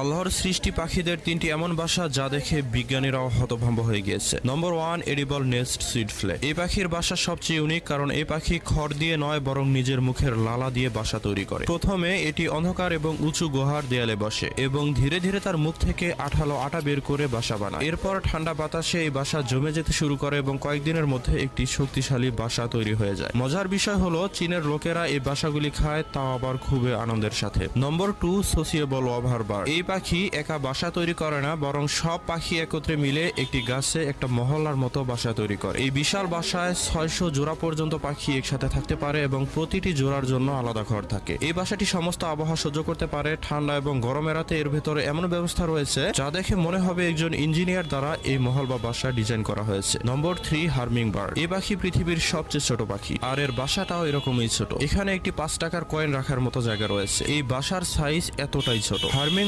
আল্লাহর সৃষ্টি পাখিদের তিনটি এমন বাসা যা দেখে বিজ্ঞানীরাও হতভম্ব হয়ে গিয়েছে। নম্বর ওয়ান এডিবল নেস্ট সিড ফ্লে এই পাখির বাসা সবচেয়ে ইউনিক কারণ এই পাখি খড় দিয়ে নয়, বরং নিজের মুখের লালা দিয়ে বাসা তৈরি করে। প্রথমে এটি অন্ধকার এবং উঁচু গুহার দেয়ালে বসে এবং ধীরে ধীরে তার মুখ থেকে আঠালো আটা বের করে বাসা বানায়। এরপর ঠান্ডা বাতাসে এই বাসা জমে যেতে শুরু করে এবং কয়েকদিনের মধ্যে একটি শক্তিশালী বাসা তৈরি হয়ে যায়। মজার বিষয় হলো, চীনের লোকেরা এই বাসাগুলি খায়, তাও আবার খুবই আনন্দের সাথে। নম্বর টু সোসিয়েবল ওভার বার এই পাখি একা বাসা তৈরি করে না, বরং সব পাখি একত্রে মিলে একটি গাছে, একটা মহল্লার মতো বাসা তৈরি করে। এই বিশাল বাসায় ছয়শো জোড়া পর্যন্ত পাখি একসাথে থাকতে পারে এবং প্রতিটি জোড়ার জন্য আলাদা ঘর থাকে। এই বাসাটি সমস্ত আবহাওয়া সহ্য করতে পারে, ঠান্ডা এবং গরম এড়াতে এর ভেতরে এমন ব্যবস্থা রয়েছে যা দেখে মনে হবে একজন ইঞ্জিনিয়ার দ্বারা এই মহল বা বাসা ডিজাইন করা হয়েছে। নম্বর থ্রি, হার্মিং বার্ড। এই পাখি পৃথিবীর সবচেয়ে ছোট পাখি, আর এর বাসাটাও এরকমই ছোট। এখানে একটি পাঁচ টাকার কয়েন রাখার মতো জায়গা রয়েছে। এই বাসার সাইজ এতটাই ছোট। হার্মিং